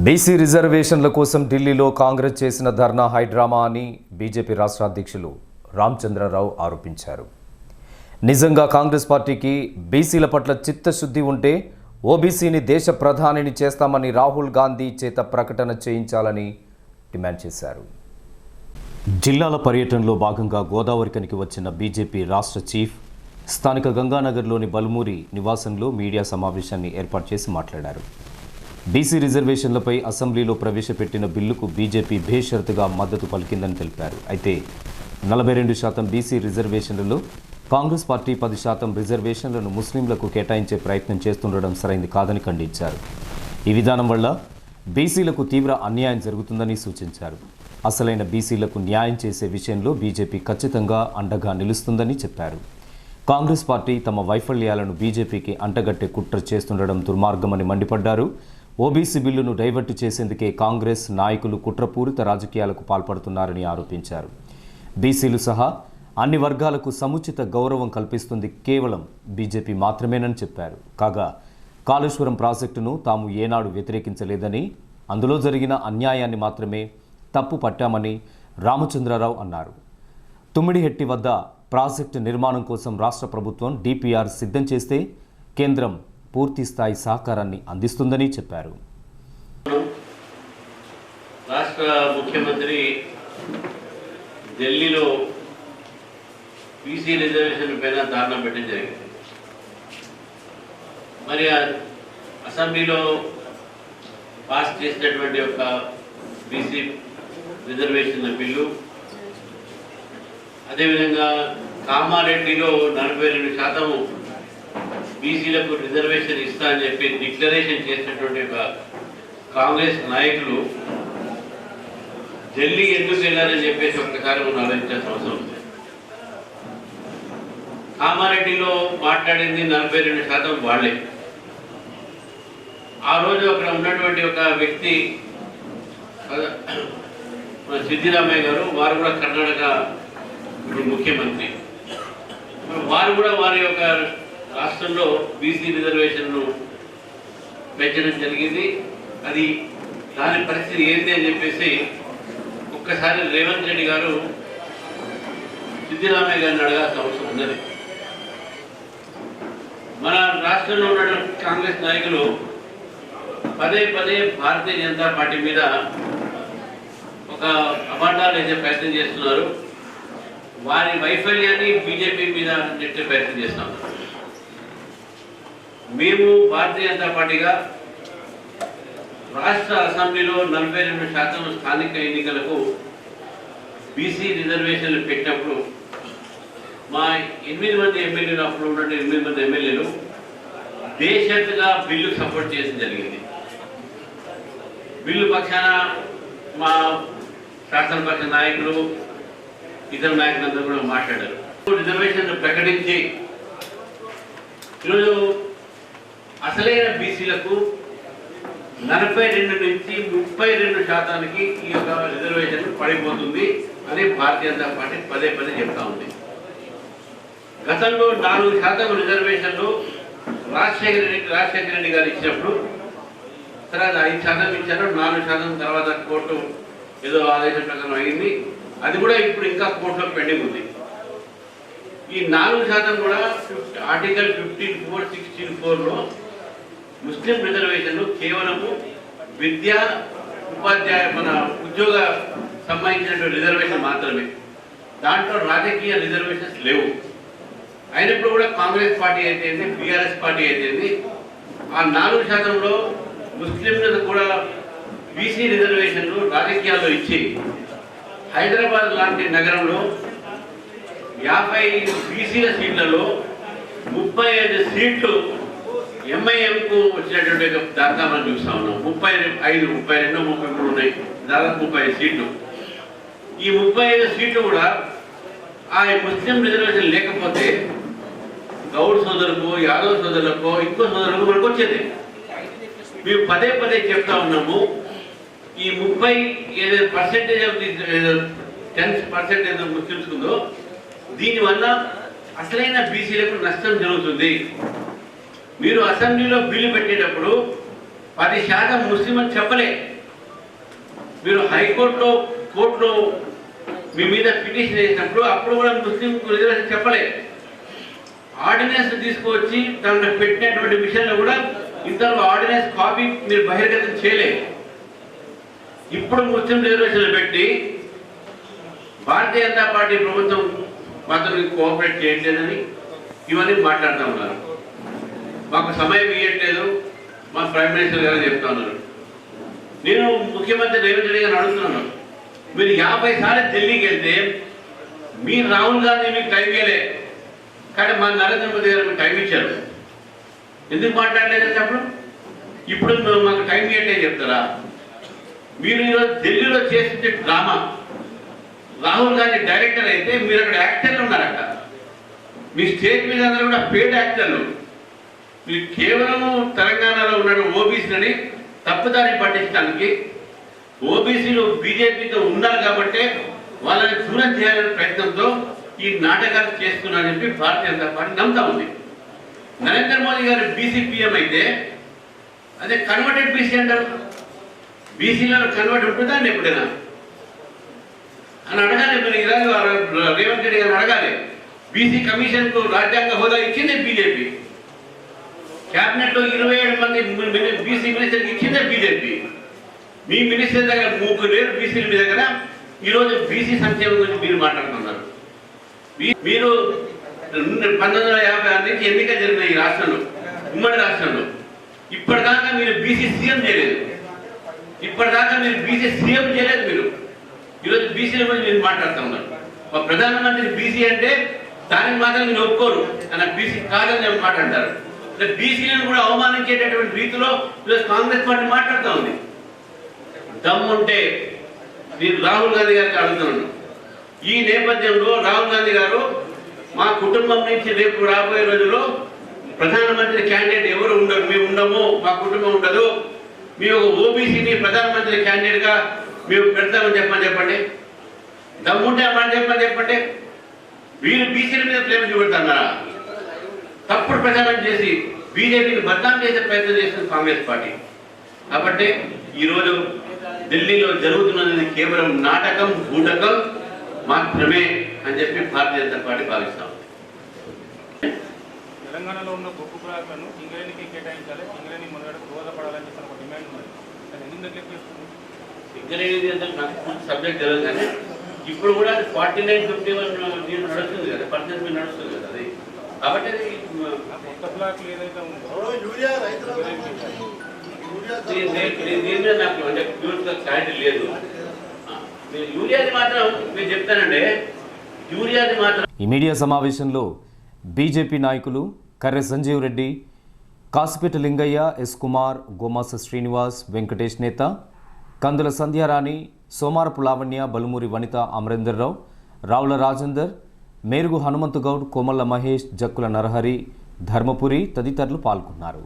BC రిజర్వేషన్ల కోసం ఢిల్లీలో కాంగ్రెస్ చేసిన ధర్నా హైడ్రామా అని బీజేపీ రాష్ట్ర అధ్యక్షులు రామచంద్రరావు ఆరోపించారు. నిజంగా కాంగ్రెస్ పార్టీకి బీసీల పట్ల చిత్తశుద్ధి ఉంటే ఓబీసీని దేశ ప్రధానిని చేస్తామని రాహుల్ గాంధీ చేత ప్రకటన చేయించాలని డిమాండ్ చేశారు. జిల్లాల పర్యటనలో భాగంగా గోదావరికనికి వచ్చిన బీజేపీ రాష్ట్ర చీఫ్ స్థానిక గంగానగర్లోని బల్మూరి నివాసంలో మీడియా సమావేశాన్ని ఏర్పాటు చేసి మాట్లాడారు. బీసీ రిజర్వేషన్లపై అసెంబ్లీలో ప్రవేశపెట్టిన బిల్లుకు బీజేపీ బేషరతుగా మద్దతు పలికిందని తెలిపారు. అయితే నలభై రెండు శాతం బీసీ రిజర్వేషన్లలో కాంగ్రెస్ పార్టీ పది శాతం రిజర్వేషన్లను ముస్లింలకు కేటాయించే ప్రయత్నం చేస్తుండడం సరైంది కాదని ఖండించారు. ఈ విధానం వల్ల బీసీలకు తీవ్ర అన్యాయం జరుగుతుందని సూచించారు. అసలైన బీసీలకు న్యాయం చేసే విషయంలో బీజేపీ ఖచ్చితంగా అండగా నిలుస్తుందని చెప్పారు. కాంగ్రెస్ పార్టీ తమ వైఫల్యాలను బీజేపీకి అంటగట్టే కుట్ర చేస్తుండడం దుర్మార్గమని మండిపడ్డారు. ఓబీసీ బిల్లును డైవర్ట్ చేసేందుకే కాంగ్రెస్ నాయకులు కుట్రపూరిత రాజకీయాలకు పాల్పడుతున్నారని ఆరోపించారు. బీసీలు సహా అన్ని వర్గాలకు సముచిత గౌరవం కల్పిస్తుంది కేవలం బీజేపీ మాత్రమేనని చెప్పారు. కాగా కాళేశ్వరం ప్రాజెక్టును తాము ఏనాడు వ్యతిరేకించలేదని అందులో జరిగిన అన్యాయాన్ని మాత్రమే తప్పు పట్టామని రామచంద్రరావు అన్నారు. తుమ్మిడిహెట్టి వద్ద ప్రాజెక్టు నిర్మాణం కోసం రాష్ట్ర ప్రభుత్వం డిపిఆర్ సిద్ధం చేస్తే కేంద్రం పూర్తి స్థాయి సహకారాన్ని అందిస్తుందని చెప్పారు. రాష్ట్ర ముఖ్యమంత్రి ఢిల్లీలో బీసీ రిజర్వేషన్ పైన ధారణ పెట్టడం జరిగింది. మరి అసెంబ్లీలో పాస్ చేసినటువంటి ఒక బీసీ రిజర్వేషన్ల బిల్లు అదేవిధంగా కామారెడ్డిలో నలభై రెండు శాతము బీసీలకు రిజర్వేషన్ ఇస్తా అని చెప్పి డిక్లరేషన్ చేసినటువంటి ఒక కాంగ్రెస్ నాయకులు ఢిల్లీ ఎందుకు వెళ్ళారని చెప్పేసి ఒక్కసారి మనం ఆలోచించాల్సిన అవసరం ఉంది. కామారెడ్డిలో మాట్లాడింది నలభై రెండు శాతం వాళ్ళే. ఆ రోజు అక్కడ ఉన్నటువంటి ఒక వ్యక్తి మన సిద్ధిరామయ్య గారు వారు కూడా కర్ణాటక ఇప్పుడు ముఖ్యమంత్రి. వారు కూడా వారి యొక్క రాష్ట్రంలో బీసీ రిజర్వేషన్లు పెంచడం జరిగింది. అది దాని పరిస్థితి ఏంటి అని చెప్పేసి ఒక్కసారి రేవంత్ రెడ్డి గారు సిద్ధిరామయ్య గారిని అడగాల్సిన అవసరం ఉన్నది. మన రాష్ట్రంలో ఉన్న కాంగ్రెస్ నాయకులు పదే పదే భారతీయ జనతా పార్టీ మీద ఒక అబాండాలు వేసే ప్రయత్నం చేస్తున్నారు. వారి వైఫల్యాన్ని బీజేపీ మీద నెట్టే ప్రయత్నం చేస్తున్నారు. మేము భారతీయ జనతా పార్టీగా రాష్ట్ర అసెంబ్లీలో నలభై రెండు శాతం స్థానిక ఎన్నికలకు బీసీ రిజర్వేషన్లు పెట్టినప్పుడు మా ఎనిమిది మంది ఎమ్మెల్యేలు అప్పుడు ఉన్నటువంటి ఎనిమిది మంది ఎమ్మెల్యేలు దేశంగా బిల్లు సపోర్ట్ చేయడం జరిగింది. బిల్లు పక్షాన మా శాసనపక్ష నాయకులు ఇతర నాయకులందరూ కూడా మాట్లాడారు. రిజర్వేషన్ ప్రకటించి ఈరోజు అసలైన బీసీలకు నలభై రెండు నుంచి ముప్పై రెండు శాతానికి ఈ యొక్క రిజర్వేషన్ పడిపోతుంది అని భారతీయ జనతా పార్టీ పదే పదే చెప్తా ఉంది. గతంలో నాలుగు శాతం రిజర్వేషన్లు రాజశేఖర రెడ్డి రాజశేఖర రెడ్డి గారు ఇచ్చినప్పుడు తర్వాత ఐదు శాతం ఇచ్చారు నాలుగు శాతం తర్వాత కోర్టు ఏదో ఆదేశం ప్రకారం అయింది. అది కూడా ఇప్పుడు ఇంకా కోర్టులో పెండింగ్ ఉంది. ఈ నాలుగు శాతం కూడా ఆర్టికల్ ఫిఫ్టీన్ ఫోర్ సిక్స్టీన్ ఫోర్లో ముస్లిం రిజర్వేషన్లు కేవలము విద్య ఉపాధ్యాయ మన ఉద్యోగ సంబంధించిన రిజర్వేషన్ మాత్రమే. దాంట్లో రాజకీయ రిజర్వేషన్స్ లేవు. అయినప్పుడు కూడా కాంగ్రెస్ పార్టీ అయితేంది బీఆర్ఎస్ పార్టీ అయితేంది ఆ నాలుగు శాతంలో ముస్లింలకు కూడా బీసీ రిజర్వేషన్లు రాజకీయాల్లో ఇచ్చి హైదరాబాద్ లాంటి నగరంలో యాభై బీసీల సీట్లలో ముప్పై ఐదు సీట్లు ఎంఐఎంకు వచ్చినటువంటి దాదాపు దాకా మనం చూస్తా ఉన్నాం. ముప్పై ఐదు ముప్పై రెండు ముప్పై మూడు ఉన్నాయి. దాదాపు ముప్పై ఐదు సీట్లు. ఈ ముప్పై ఐదు సీట్లు కూడా ఆ ముస్లిం రిజర్వేషన్ లేకపోతే గౌడ్ సోదరులకు యాదవ్ సోదరులకు ఇంకో సోదరులకు మనకు వచ్చేది. మేము పదే పదే చెప్తా ఉన్నాము. ఈ ముప్పై ఏదైతే percentage of the ten percent ఏదో ముస్లిమ్స్ ఉందో దీనివల్ల అసలైన బీసీలకు నష్టం జరుగుతుంది. మీరు అసెంబ్లీలో బిల్లు పెట్టేటప్పుడు పది శాతం ముస్లిం అని చెప్పలే. మీరు హైకోర్టులో కోర్టులో మీ మీద పిటిషన్ వేసినప్పుడు అప్పుడు కూడా ముస్లిం రిజర్వేషన్ చెప్పలే. ఆర్డినెన్స్ తీసుకువచ్చి దాంట్లో పెట్టినటువంటి విషయంలో కూడా ఇంతలో ఆర్డినెన్స్ కాపీ మీరు బహిర్గతం చేయలేదు ఇప్పుడు ముస్లిం రిజర్వేషన్లు పెట్టి భారతీయ జనతా పార్టీ ప్రభుత్వం మాత్రం కోఆపరేట్ చేయట్లేదని ఇవన్నీ మాట్లాడుతూ ఉన్నారు. మాకు సమయం ఇవ్వట్లేదు మా ప్రైమ్ మినిస్టర్ గారు చెప్తా ఉన్నారు నేను ముఖ్యమంత్రి రేవంత్ రెడ్డి అడుగుతున్నాను. మీరు యాభై సార్లు ఢిల్లీకి వెళ్తే మీరు రాహుల్ గాంధీ మీకు టైం ఇవ్వలే కానీ మా నరేంద్ర మోదీ గారు మీకు టైం ఇచ్చారు. ఎందుకు మాట్లాడలేదు అప్పుడు ఇప్పుడు మాకు టైం ఇవ్వట్లేదు చెప్తారా? మీరు ఈరోజు ఢిల్లీలో చేసే డ్రామా. రాహుల్ గాంధీ డైరెక్టర్ అయితే మీరు అక్కడ యాక్టర్లు ఉన్నారట. మీ స్టేట్ మీద అందరూ కూడా పేడ్ యాక్టర్లు మీరు కేవలం తెలంగాణలో ఉన్న ఓబీసీలని తప్పుదారి పట్టించడానికి ఓబీసీలు బీజేపీతో ఉన్నారు కాబట్టి వాళ్ళని దూరం చేయాలనే ప్రయత్నంతో ఈ నాటకాలు చేస్తున్నారని చెప్పి భారతీయ జనతా పార్టీ నమ్ముతా ఉంది. నరేంద్ర మోదీ గారు బీసీపీఎం అయితే అదే కన్వర్టెడ్ బీసీ అంటారు. బీసీలో కన్వర్ట్ ఉంటుందా అండి ఎప్పుడైనా? అని అడగాలి మరి రేవంత్ రెడ్డి గారు అడగాలి. బీసీ కమిషన్కు రాజ్యాంగ హోదా ఇచ్చింది బీజేపీ. క్యాబినెట్లో ఇరవై ఏడు మంది బీసీ మినిస్టర్ ఇచ్చిందే బీజేపీ. మీ మినిస్టర్ దగ్గర ముగ్గురు లేరు బీసీల మీ దగ్గర. ఈరోజు బీసీ సంక్షేమం గురించి మీరు మాట్లాడుతున్నారు. మీరు పంతొమ్మిది వందల యాభై ఆరు నుంచి ఎన్నిక జరిగిన ఈ రాష్ట్రంలో ఉమ్మడి రాష్ట్రంలో ఇప్పటిదాకా మీరు బీసీ సీఎం చేయలేదు. ఇప్పటిదాకా మీరు బీసీ సీఎం చేయలేదు మీరు. ఈరోజు బీసీల గురించి మీరు మాట్లాడుతూ ఉన్నారు. మా ప్రధానమంత్రి బీసీ అంటే దానికి మాత్రం నేను ఒప్పుకోరు. అన్న బీసీ కాదని మాట్లాడతారు. ప్లస్ బీసీలను కూడా అవమానించేటటువంటి రీతిలో ప్లస్ కాంగ్రెస్ పార్టీ మాట్లాడుతూ ఉంది. దమ్ముంటే నేను రాహుల్ గాంధీ గారికి అడుగుతున్నాను. ఈ నేపథ్యంలో రాహుల్ గాంధీ గారు మా కుటుంబం నుంచి రేపు రాబోయే రోజుల్లో ప్రధానమంత్రి క్యాండిడేట్ ఎవరు ఉండరు. మేము ఉండము మా కుటుంబం ఉండదు. మీ ఒక ఓబీసీని ప్రధానమంత్రి క్యాండిడేట్గా మేము పెడతామని చెప్పని చెప్పండి. దమ్ముంటే అమ్మని చెప్పని చెప్పండి. వీరు బీసీల మీద ప్రేమ చూపెడతారా తప్పుడు ప్రచారం చేసి బీజేపీని బద్నాం చేసే ప్రయత్నం చేస్తుంది కాంగ్రెస్ పార్టీ. కాబట్టి ఈరోజు ఢిల్లీలో జరుగుతున్నది కేవలం నాటకం బూటకం మాత్రమే అని చెప్పి భారతీయ జనతా పార్టీ భావిస్తాం. తెలంగాణలో ఉన్న బొగ్గు ప్రాజెక్టులను సింగరేణికి కేటాయించాలి సింగరేణి మునగడకు దోహదపడాలని చెప్పిన ఒక డిమాండ్ ఉన్నది. అది ఎందుకు అంటే నాకు పూర్తి సబ్జెక్ట్ తెలియదు కానీ ఇప్పుడు కూడా ఫార్టీ నైన్ ఫిఫ్టీ వన్ నడుస్తుంది కదా పర్సెంట్ మీద నడుస్తుంది కదా అది. కాబట్టి అది ఆ కొత్త బ్లాక్లు ఏదైతే ఉందో యూరియా రైతులకు యూరియా దీ- దీ- దీ- దీని మీద నాకు అంటే ప్యూర్గా క్లారిటీ లేదు. ఆ, మీరు యూరియాది మాత్రం మీరు చెప్తానండి యూరియాది మాత్రం ఈ మీడియా సమావేశంలో బీజేపీ నాయకులు కర్రె సంజీవ్ రెడ్డి కాసిపేట లింగయ్య ఎస్ కుమార్ గోమాస శ్రీనివాస్ వెంకటేష్ నేత కందుల సంధ్యారాణి సోమారపు లావణ్య బలుమూరి వనిత అమరేందర్రావు రావుల రాజేందర్ మేరుగు హనుమంతు గౌడ్ కోమల్ల మహేష్ జక్కుల నరహరి ధర్మపురి తదితరులు పాల్గొన్నారు.